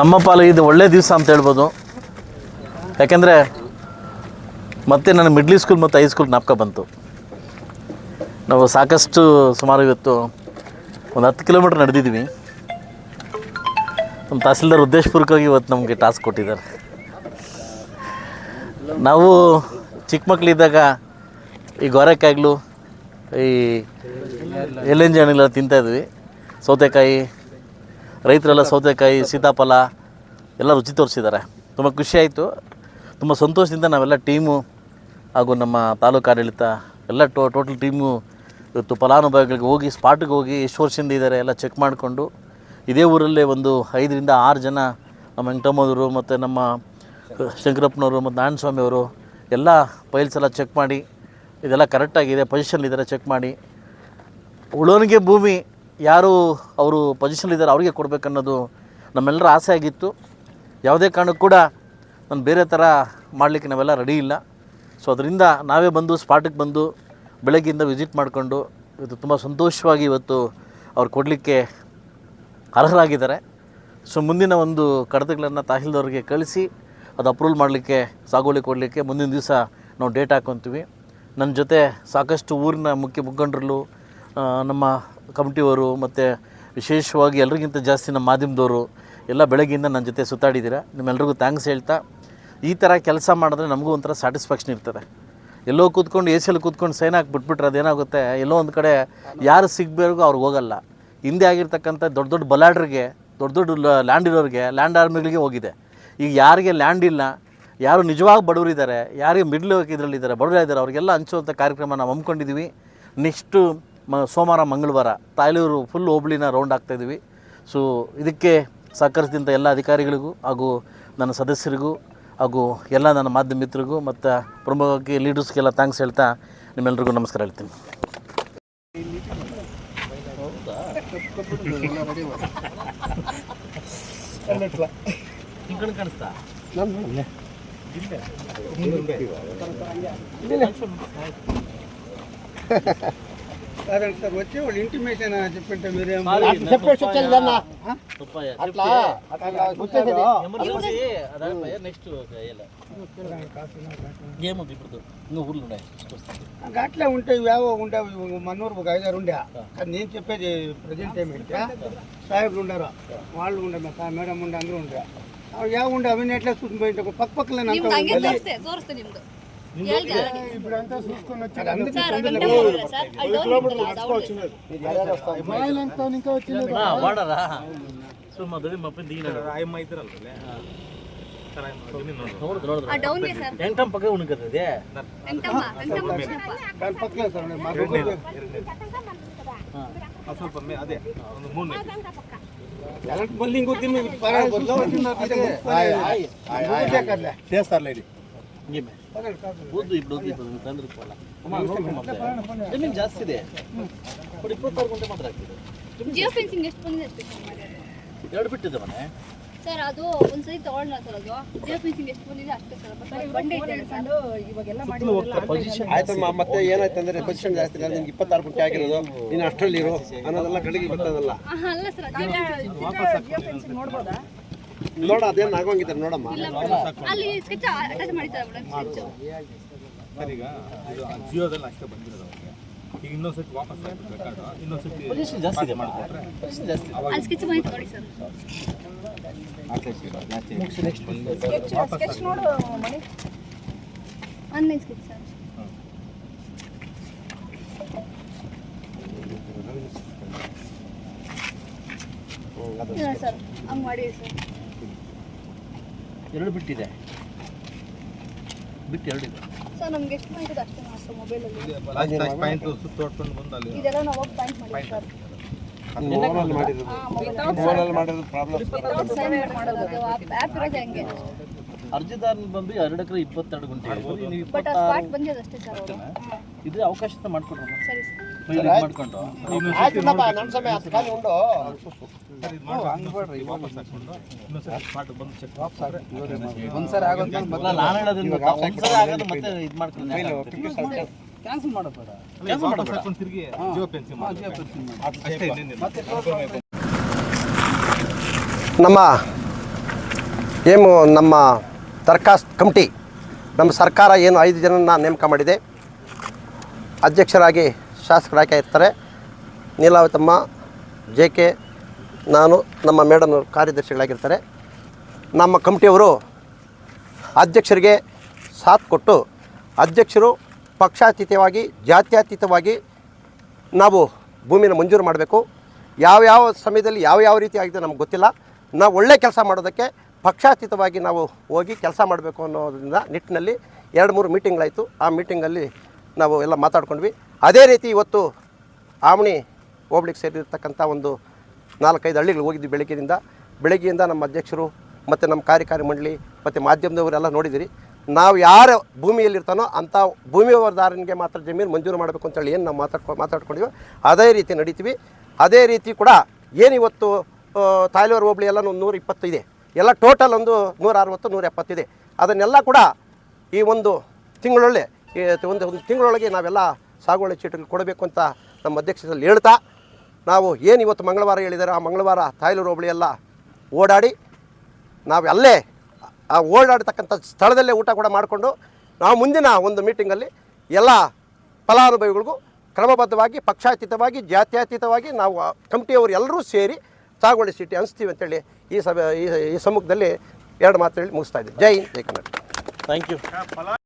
ನಮ್ಮ ಪಾಲು ಇದು ಒಳ್ಳೆ ದಿವಸ ಅಂತ ಹೇಳ್ಬೋದು. ಯಾಕೆಂದರೆ ಮತ್ತೆ ನನ್ನ ಮಿಡ್ಲ್ ಸ್ಕೂಲ್ ಮತ್ತು ಹೈಸ್ಕೂಲ್ ಜ್ಞಾಪಕ ಬಂತು. ನಾವು ಸಾಕಷ್ಟು ಸುಮಾರು ಇವತ್ತು ಒಂದು ಹತ್ತು ಕಿಲೋಮೀಟ್ರ್ ನಡೆದಿದ್ದೀವಿ. ನಮ್ಮ ತಹಸೀಲ್ದಾರ್ ಉದ್ದೇಶಪೂರ್ವಕವಾಗಿ ಇವತ್ತು ನಮಗೆ ಟಾಸ್ಕ್ ಕೊಟ್ಟಿದ್ದಾರೆ. ನಾವು ಚಿಕ್ಕ ಮಕ್ಕಳಿದ್ದಾಗ ಈ ಗೊರೆಕಾಯಿಗಳು ಈ ಎಲೆಂಜಿ ಹಣ್ಣೆಲ್ಲ ತಿಂತಾಯಿದ್ವಿ ಸೌತೆಕಾಯಿ ರೈತರೆಲ್ಲ ಸೌತೆಕಾಯಿ, ಸೀತಾಫಲ ಎಲ್ಲ ರುಚಿ ತೋರಿಸಿದ್ದಾರೆ. ತುಂಬ ಖುಷಿ ಆಯಿತು. ತುಂಬ ಸಂತೋಷದಿಂದ ನಾವೆಲ್ಲ ಟೀಮು ಹಾಗೂ ನಮ್ಮ ತಾಲೂಕು ಆಡಳಿತ ಎಲ್ಲ ಟೋ, ಟೋಟಲ್ ಟೀಮು ಇವತ್ತು ಫಲಾನುಭವಿಗಳಿಗೆ ಹೋಗಿ, ಸ್ಪಾಟಿಗೆ ಹೋಗಿ ಎಷ್ಟು ವರ್ಷದಿಂದ ಇದ್ದಾರೆ ಎಲ್ಲ ಚೆಕ್ ಮಾಡಿಕೊಂಡು ಇದೇ ಊರಲ್ಲೇ ಒಂದು ಐದರಿಂದ ಆರು ಜನ ನಮ್ಮ ವೆಂಕಟಮ್ಮದವರು ಮತ್ತು ನಮ್ಮ ಶಂಕರಪ್ಪನವರು ಮತ್ತು ನಾರಾಯಣಸ್ವಾಮಿ ಅವರು ಎಲ್ಲ ಫೈಲ್ಸ್ ಎಲ್ಲ ಚೆಕ್ ಮಾಡಿ, ಇದೆಲ್ಲ ಕರೆಕ್ಟಾಗಿದೆ ಪೊಸಿಷನ್ ಇದ್ದಾರೆ ಚೆಕ್ ಮಾಡಿ. ಉಳೋನಿಗೆ ಭೂಮಿ ಯಾರು ಅವರು ಪೊಸಿಷನ್ಲಿದ್ದಾರೆ ಅವರಿಗೆ ಕೊಡಬೇಕನ್ನೋದು ನಮ್ಮೆಲ್ಲರ ಆಸೆ ಆಗಿತ್ತು. ಯಾವುದೇ ಕಾರಣಕ್ಕೂ ಕೂಡ ನಾನು ಬೇರೆ ಥರ ಮಾಡಲಿಕ್ಕೆ ನಾವೆಲ್ಲ ರೆಡಿ ಇಲ್ಲ. ಸೊ ಅದರಿಂದ ನಾವೇ ಬಂದು ಸ್ಪಾಟಿಗೆ ಬಂದು, ಬೆಳಗ್ಗೆಯಿಂದ ವಿಸಿಟ್ ಮಾಡಿಕೊಂಡು ಇವತ್ತು ತುಂಬ ಸಂತೋಷವಾಗಿ ಇವತ್ತು ಅವ್ರು ಕೊಡಲಿಕ್ಕೆ ಅರ್ಹರಾಗಿದ್ದಾರೆ. ಸೊ ಮುಂದಿನ ಒಂದು ಕಡತಗಳನ್ನು ತಹಸೀಲ್ದವ್ರಿಗೆ ಕಳಿಸಿ, ಅದು ಅಪ್ರೂವಲ್ ಮಾಡಲಿಕ್ಕೆ, ಸಾಗುವಳಿ ಕೊಡಲಿಕ್ಕೆ ಮುಂದಿನ ದಿವಸ ನಾವು ಡೇಟ್ ಹಾಕ್ಕೊತೀವಿ ನನ್ನ ಜೊತೆ ಸಾಕಷ್ಟು ಊರಿನ ಮುಖ್ಯ ಮುಖಂಡರಲ್ಲೂ ನಮ್ಮ ಕಮಿಟಿಯವರು ಮತ್ತು ವಿಶೇಷವಾಗಿ ಎಲ್ರಿಗಿಂತ ಜಾಸ್ತಿ ನಮ್ಮ ಮಾಧ್ಯಮದವರು ಎಲ್ಲ ಬೆಳಗ್ಗೆಯಿಂದ ನನ್ನ ಜೊತೆ ಸುತ್ತಾಡಿದ್ದೀರಾ. ನಿಮ್ಮೆಲ್ರಿಗೂ ಥ್ಯಾಂಕ್ಸ್ ಹೇಳ್ತಾ, ಈ ಥರ ಕೆಲಸ ಮಾಡಿದ್ರೆ ನಮಗೂ ಒಂಥರ ಸ್ಯಾಟಿಸ್ಫ್ಯಾಕ್ಷನ್ ಇರ್ತದೆ. ಎಲ್ಲೋ ಕೂತ್ಕೊಂಡು ಎ ಸಿಯಲ್ಲಿ ಕೂತ್ಕೊಂಡು ಸೈನ್ ಹಾಕಿ ಬಿಟ್ಬಿಟ್ರೆ ಅದೇನಾಗುತ್ತೆ? ಎಲ್ಲೋ ಒಂದು ಕಡೆ ಯಾರು ಸಿಗಬೇಕು ಅವ್ರಿಗೆ ಹೋಗಲ್ಲ. ಹಿಂದೆ ಆಗಿರ್ತಕ್ಕಂಥ ದೊಡ್ಡ ದೊಡ್ಡ ಬಲಾಡ್ರಿಗೆ ದೊಡ್ಡ ದೊಡ್ಡ ಲ್ಯಾಂಡ್ ಇರೋರಿಗೆ ಲ್ಯಾಂಡ್ ಆರ್ಮಿಗಳಿಗೆ ಹೋಗಿದೆ. ಈಗ ಯಾರಿಗೆ ಲ್ಯಾಂಡ್ ಇಲ್ಲ, ಯಾರು ನಿಜವಾಗಿ ಬಡವರಿದ್ದಾರೆ, ಯಾರಿಗೆ ಮಿಡ್ಲ್ ಇದರಲ್ಲಿದ್ದಾರೆ, ಬಡವರಿದ್ದಾರೆ, ಅವರಿಗೆಲ್ಲ ಹಂಚುವಂಥ ಕಾರ್ಯಕ್ರಮ ನಾವು ಹಮ್ಮಿಕೊಂಡಿದ್ದೀವಿ ನೆಕ್ಸ್ಟು ಮ, ಸೋಮವಾರ, ಮಂಗಳವಾರ ತಾಯ್ಲೂರು ಫುಲ್ ಹೋಬಳಿನ ರೌಂಡ್ ಆಗ್ತಾಯಿದ್ವಿ ಸೊ ಇದಕ್ಕೆ ಸಹಕರಿಸಿದಂಥ ಎಲ್ಲ ಅಧಿಕಾರಿಗಳಿಗೂ ಹಾಗೂ ನನ್ನ ಸದಸ್ಯರಿಗೂ ಹಾಗೂ ಎಲ್ಲ ನನ್ನ ಮಾಧ್ಯಮ ಮಿತ್ರರಿಗೂ ಮತ್ತು ಪ್ರಮುಖವಾಗಿ ಲೀಡರ್ಸ್ಗೆಲ್ಲ ಥ್ಯಾಂಕ್ಸ್ ಹೇಳ್ತಾ ನಿಮ್ಮೆಲ್ರಿಗೂ ನಮಸ್ಕಾರ ಹೇಳ್ತೀನಿ. ಕಾಣಿಸ್ತಾ కాదండి సార్ వచ్చి వాళ్ళు ఇంటిమేషన్ చెప్పింటే మీరేం నెక్స్ట్ ఏముంది ఇప్పుడు ఇంకా ఊర్లు ఉన్నాయి అట్లే ఉంటాయి వేవో ఉండేవి మన్నూరు ఒక ఐదారు ఉండే కానీ నేను చెప్పేది ప్రజెంట్ ఏమంటే సాహెబ్లు ఉండరు వాళ్ళు ఉండే మా సా- మేడం ఉండే అందరూ ఉండే అవి ಯಾವ ఉండే అవన్నీ ఎట్లా చూసుకుని పోయింటే పక్క పక్కలే ನಿಮ್ದು ಹಂಗೆ ತೋರಿಸ್ತೆ ತೋರಿಸ್ತೆ ನಿಮ್ದು ಹೇಳ್ದೆ already. ఇప్పుడంతా చూసుకొని వచ్చారు ಸರ್ ಗಂಟೆ ಮಾಡಿದ್ರೆ ಸರ್ ಅಲ್ಲಿ ಡೋರ್ ಇತ್ತಲ್ಲ, ಅದು ಅವ್ರದ್ದು. ఇంకా వచ్చింది వాడరా ಸುಮ್ಮನೆ ಮಪ್ಪ ದೀನ ನೋಡಿದ್ರು ನೋಡಿದ್ರು ಆ ಡೌನ್ಗೆ ಸರ್ ಎಂಟಮ್ ಪಕ್ಕ ಉಣ್ಕತ್ತದೆ ವೆಂಕಟಮ್ಮ ವೆಂಕಟಮ್ಮ ಕೃಷ್ಣಪ್ಪ. దాని పక్కలే సార్ మా దగ్గర ఎలాంటి ಓದು ಇಬ್ರು ಓದು ಇಬ್ರು ತಂದ್ರೆ ಕೊಲ್ಲ ಜಮೀನು ಜಾಸ್ತಿ ಇದೆ. ಬಟ್ ಇಪ್ಪತ್ತಾರು ಗಂಟೆ ಮಾತ್ರ ಆಗ್ತಿದೆ ಜಿಯೋ ಫೆನ್ಸಿಂಗ್ ಎಷ್ಟು ಬಂದಿದೆ ಅಷ್ಟೇ ಸರ್ ಮಾಡಿರೋದು. ಎರಡು ಬಿಟ್ಟಿದೆ ಮನೆ. ಸರ್ ಅದು ಒಂದ್ಸರಿ ತಗೊಂಡ ಸರ್ ಅದು. ಜಿಯೋ ಫೆನ್ಸಿಂಗ್ ಎಷ್ಟು ಬಂದಿದೆ ಅಷ್ಟೇ ಸರ್. ಮತ್ತೆ ಬಂಡೆ ಇದೆ ಸರ್. ಪೊಸಿಷನ್ ಆಯ್ತಮ್ಮ ಮತ್ತೆ ಏನಾಯ್ತು ಅಂದ್ರೆ ಪೊಸಿಷನ್ ಜಾಸ್ತಿ ಇಲ್ಲ. ನಿಮ್ಗೆ ಇಪ್ಪತ್ತಾರು ಗುಂಟೆ ಆಗಿರೋದು. ನೀನು ಅಷ್ಟರಲ್ಲಿ ಇರು ಅನ್ನೋದೆಲ್ಲ ಗಡಿಗೆ ಬರ್ತದಲ್ಲ. ಅಲ್ಲ ಸರ್ ಅದು ನೋಡ ಅದೇನು ಆಗೋಂಗಿದ್ದಾರೆ ನೋಡಮ್ಮ. ಅಲ್ಲಿ ಸ್ಕೆಚ್ ಅಟ್ಯಾಚ್ ಮಾಡಿದ್ದಾರೆ ಸ್ಕೆಚ್ ಈಗ ಇದು ಜಿಯೋದಲ್ಲಿ ಅಷ್ಟೇ ಬಂದಿರೋದು ಅವ್ರಿಗೆ. ಈಗ ಇನ್ನೊಂದ್ಸತಿ ವಾಪಸ್ ಬೇಕಾದ್ರೆ. ಇನ್ನೊಂದ್ಸತಿ ಪೊಸಿಷನ್ ಜಾಸ್ತಿ ಇದೆ ಮಾಡಿಕೊಟ್ರೆ ಪೊಸಿಷನ್ ಜಾಸ್ತಿ. ಇದೆ ಅಲ್ಲಿ ಸ್ಕೆಚ್ ಮಾಡಿ ತಗೊಳ್ಳಿ ಸರ್ ಆನ್ಲೈನ್ ಸ್ಕೆಚ್ ಸರ್ ಇಲ್ಲ ಸರ್ ಹಂಗೆ ಮಾಡಿ ಸರ್ ಎರಡು ಬಿಟ್ಟಿದೆ. ಬಿಟ್ಟು ಎರಡು ಇದೆ. ಸರ್ ನಮ್ಗೆ ಎಷ್ಟು ಅಷ್ಟೇ ಮೊಬೈಲಲ್ಲಿ ಪಾಯಿಂಟ್ ಬಂದು ಅಲ್ಲಿ ಇದೆಲ್ಲ ನಾವು ಹೋಗಿ ಪಾಯಿಂಟ್ ಮಾಡಿ ಸರ್ ಮೊಬೈಲ್ ಮಾಡಿರೋದು? ಹಾಂ ಮೊಬೈಲ್ ಮೊಬೈಲಲ್ಲಿ ಮಾಡಿರೋದು ಪ್ರಾಬ್ಲಮ್ ಆ್ಯಪ್ ಇರೋದೇ ಹಂಗೆ? ಅರ್ಜಿದಾರನ ಬಂದು ಎರಡು ಎಕರೆ ಇಪ್ಪತ್ತೆರಡು ಗುಂಟೆ. ನೀವು ಬಟ್ ಸ್ಪಾಟ್ ಬಂದಿದೆ ಅಷ್ಟೇ ಸರ್ ಇದು ಅವಕಾಶ ಸರಿ ಸರ್ ಇದು ಮಾಡ್ಕೊಂಡು. ನಮ್ಮ ಸಮಯ ಹತ್ತು ಕಾಲು ಉಂಡು. ಸರ್ ಇದು ಮಾಡಿ ವಾಪಸ್ ಹಾಕೊಂಡು ಇನ್ನೊಂದ್ಸತಿ ಬಂದು ಚೆಕ್ ಒಂದ್ಸರಿ ಆಗೋದು ಅಲ್ಲ, ನಾನು ಹೇಳೋದ್ರಿಂದ ಒಂದ್ಸಲ ಆಗೋದು ಮತ್ತೆ ಇದು ಮಾಡ್ಕೊಂಡು ಕ್ಯಾನ್ಸಲ್ ಮಾಡಬೇಡ. ವಾಪಸ್ ಹಾಕೊಂಡು ತಿರುಗಿ. ಜಿಯೋ ಪೆನ್ಸಿಲ್ ಅಷ್ಟೇ ಇನ್ನೇನಿಲ್ಲ ನಮ್ಮ ಏನು ನಮ್ಮ ದರಖಾಸ್ತ್ ಕಮಿಟಿ ನಮ್ಮ ಸರ್ಕಾರ ಏನು ಐದು ಜನನ ನೇಮಕ ಮಾಡಿದೆ. ಅಧ್ಯಕ್ಷರಾಗಿ ಶಾಸಕರಾಗಿ ಇರ್ತಾರೆ ನೀಲಾವತಮ್ಮ ಜೆ ಕೆ ನಾನು, ನಮ್ಮ ಮೇಡಮ್ ಕಾರ್ಯದರ್ಶಿಗಳಾಗಿರ್ತಾರೆ. ನಮ್ಮ ಕಮಿಟಿಯವರು ಅಧ್ಯಕ್ಷರಿಗೆ ಸಾಥ್ ಕೊಟ್ಟು, ಅಧ್ಯಕ್ಷರು ಪಕ್ಷಾತೀತವಾಗಿ, ಜಾತ್ಯತೀತವಾಗಿ ನಾವು ಭೂಮಿನ ಮಂಜೂರು ಮಾಡಬೇಕು. ಯಾವ್ಯಾವ ಸಮಯದಲ್ಲಿ ಯಾವ ಯಾವ ರೀತಿ ಆಗಿದೆ ನಮ್ಗೆ ಗೊತ್ತಿಲ್ಲ. ನಾವು ಒಳ್ಳೆ ಕೆಲಸ ಮಾಡೋದಕ್ಕೆ ಪಕ್ಷಾತೀತವಾಗಿ ನಾವು ಹೋಗಿ ಕೆಲಸ ಮಾಡಬೇಕು ಅನ್ನೋದ್ರಿಂದ ನಿಟ್ಟಿನಲ್ಲಿ ಎರಡು ಮೂರು ಮೀಟಿಂಗ್ಗಳಾಯಿತು. ಆ ಮೀಟಿಂಗಲ್ಲಿ ನಾವು ಎಲ್ಲ ಮಾತಾಡ್ಕೊಂಡ್ವಿ. ಅದೇ ರೀತಿ ಇವತ್ತು ಆಮಣಿ ಹೋಬ್ಳಿಗೆ ಸೇರಿರ್ತಕ್ಕಂಥ ಒಂದು ನಾಲ್ಕೈದು ಹಳ್ಳಿಗಳು ಹೋಗಿದ್ವಿ ಬೆಳಗ್ಗೆಯಿಂದ. ಬೆಳಗ್ಗೆಯಿಂದ ನಮ್ಮ ಅಧ್ಯಕ್ಷರು ಮತ್ತು ನಮ್ಮ ಕಾರ್ಯಕಾರಿ ಮಂಡಳಿ ಮತ್ತು ಮಾಧ್ಯಮದವರೆಲ್ಲ ನೋಡಿದಿರಿ. ನಾವು ಯಾರ ಭೂಮಿಯಲ್ಲಿರ್ತಾನೋ ಅಂಥ ಭೂಮಿಯವರದಾರನಿಗೆ ಮಾತ್ರ ಜಮೀನು ಮಂಜೂರು ಮಾಡಬೇಕು ಅಂತೇಳಿ ಏನು ನಾವು ಮಾತಾಡ್ಕೊ, ಮಾತಾಡ್ಕೊಂಡಿವೋ ಅದೇ ರೀತಿ ನಡೀತೀವಿ. ಅದೇ ರೀತಿ ಕೂಡ ಏನಿವತ್ತು ತಾಯ್ಲೂರು ಹೋಬಳಿ ಎಲ್ಲ ಒಂದು ನೂರ ಇಪ್ಪತ್ತು ಇದೆ. ಎಲ್ಲ ಟೋಟಲ್ ಒಂದು ನೂರ ಅರವತ್ತು, ನೂರ ಎಪ್ಪತ್ತಿದೆ ಅದನ್ನೆಲ್ಲ ಕೂಡ ಈ ಒಂದು ತಿಂಗಳೊಳ್ಳೆ ಒಂದು ಒಂದು ತಿಂಗಳೊಳಗೆ ನಾವೆಲ್ಲ ಸಾಗುವಳಿ ಚೀಟಿಗಳು ಕೊಡಬೇಕು ಅಂತ ನಮ್ಮ ಅಧ್ಯಕ್ಷರಲ್ಲಿ ಹೇಳ್ತಾ ನಾವು ಏನು ಇವತ್ತು ಮಂಗಳವಾರ ಹೇಳಿದರೆ ಆ ಮಂಗಳವಾರ ತಾಯ್ಲೂರು ಹೋಬಳಿ ಎಲ್ಲ ಓಡಾಡಿ ನಾವು ಅಲ್ಲೇ ಆ ಓಡಾಡ್ತಕ್ಕಂಥ ಸ್ಥಳದಲ್ಲೇ ಊಟ ಕೂಡ ಮಾಡಿಕೊಂಡು ನಾವು ಮುಂದಿನ ಒಂದು ಮೀಟಿಂಗಲ್ಲಿ ಎಲ್ಲ ಫಲಾನುಭವಿಗಳಿಗೂ ಕ್ರಮಬದ್ಧವಾಗಿ ಪಕ್ಷಾತೀತವಾಗಿ ಜಾತ್ಯತೀತವಾಗಿ ನಾವು ಕಮಿಟಿಯವರು ಎಲ್ಲರೂ ಸೇರಿ ಸಾಗುವಳಿ ಸೀಟಿ ಹಂಚ್ತೀವಿ ಅಂತೇಳಿ ಈ ಸಭೆ ಈ ಈ ಸಮ್ಮುಖದಲ್ಲಿ ಎರಡು ಮಾತು ಹೇಳಿ ಮುಗಿಸ್ತಾ ಇದ್ದೀವಿ ಜೈ ಹಿಂದ್, ಜೈ ಕನ್ನಡ ಥ್ಯಾಂಕ್ ಯು